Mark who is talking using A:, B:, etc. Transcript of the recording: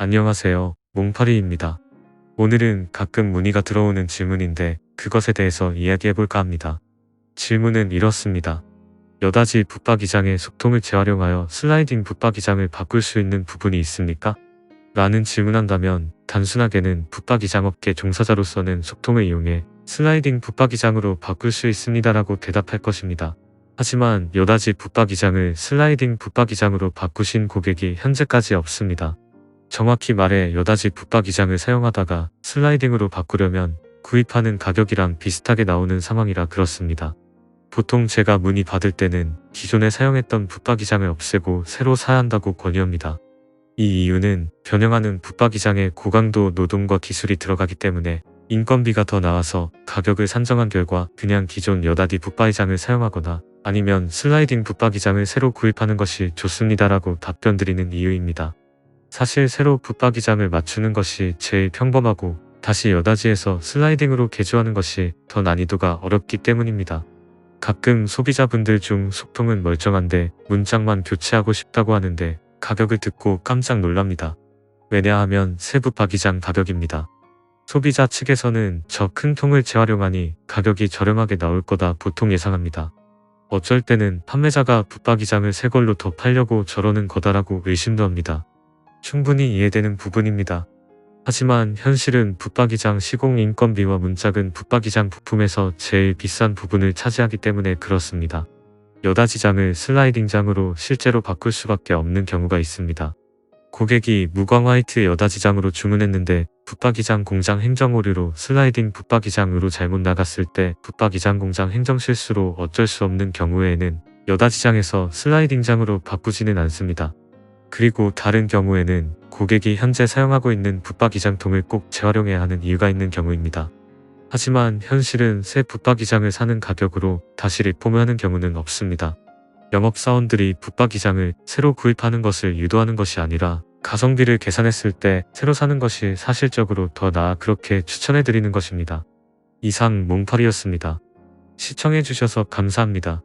A: 안녕하세요. 몽파리입니다. 오늘은 가끔 문의가 들어오는 질문인데 그것에 대해서 이야기해볼까 합니다. 질문은 이렇습니다. 여다지 붙박이장의 속통을 재활용하여 슬라이딩 붙박이장을 바꿀 수 있는 부분이 있습니까? 라는 질문한다면 단순하게는 붙박이장 업계 종사자로서는 속통을 이용해 슬라이딩 붙박이장으로 바꿀 수 있습니다라고 대답할 것입니다. 하지만 여다지 붙박이장을 슬라이딩 붙박이장으로 바꾸신 고객이 현재까지 없습니다. 정확히 말해 여다지 붙박이장을 사용하다가 슬라이딩으로 바꾸려면 구입하는 가격이랑 비슷하게 나오는 상황이라 그렇습니다. 보통 제가 문의 받을 때는 기존에 사용했던 붙박이장을 없애고 새로 사야 한다고 권유합니다. 이 이유는 변형하는 붙박이장에 고강도 노동과 기술이 들어가기 때문에 인건비가 더 나와서 가격을 산정한 결과 그냥 기존 여다디 붙박이장을 사용하거나 아니면 슬라이딩 붙박이장을 새로 구입하는 것이 좋습니다라고 답변 드리는 이유입니다. 사실 새로 붙박이장을 맞추는 것이 제일 평범하고 다시 여다지에서 슬라이딩으로 개조하는 것이 더 난이도가 어렵기 때문입니다. 가끔 소비자분들 중 속통은 멀쩡한데 문짝만 교체하고 싶다고 하는데 가격을 듣고 깜짝 놀랍니다. 왜냐하면 새 붙박이장 가격입니다. 소비자 측에서는 저 큰 통을 재활용하니 가격이 저렴하게 나올 거다 보통 예상합니다. 어쩔 때는 판매자가 붙박이장을 새 걸로 더 팔려고 저러는 거다라고 의심도 합니다. 충분히 이해되는 부분입니다. 하지만 현실은 붙박이장 시공 인건비와 문짝은 붙박이장 부품에서 제일 비싼 부분을 차지하기 때문에 그렇습니다. 여다지장을 슬라이딩장으로 실제로 바꿀 수밖에 없는 경우가 있습니다. 고객이 무광 화이트 여다지장으로 주문했는데 붙박이장 공장 행정 오류로 슬라이딩 붙박이장으로 잘못 나갔을 때 붙박이장 공장 행정 실수로 어쩔 수 없는 경우에는 여다지장에서 슬라이딩장으로 바꾸지는 않습니다. 그리고 다른 경우에는 고객이 현재 사용하고 있는 붙박이장통을 꼭 재활용해야 하는 이유가 있는 경우입니다. 하지만 현실은 새 붙박이장을 사는 가격으로 다시 리폼을 하는 경우는 없습니다. 영업사원들이 붙박이장을 새로 구입하는 것을 유도하는 것이 아니라 가성비를 계산했을 때 새로 사는 것이 사실적으로 더 나아 그렇게 추천해드리는 것입니다. 이상 몽팔이었습니다. 시청해주셔서 감사합니다.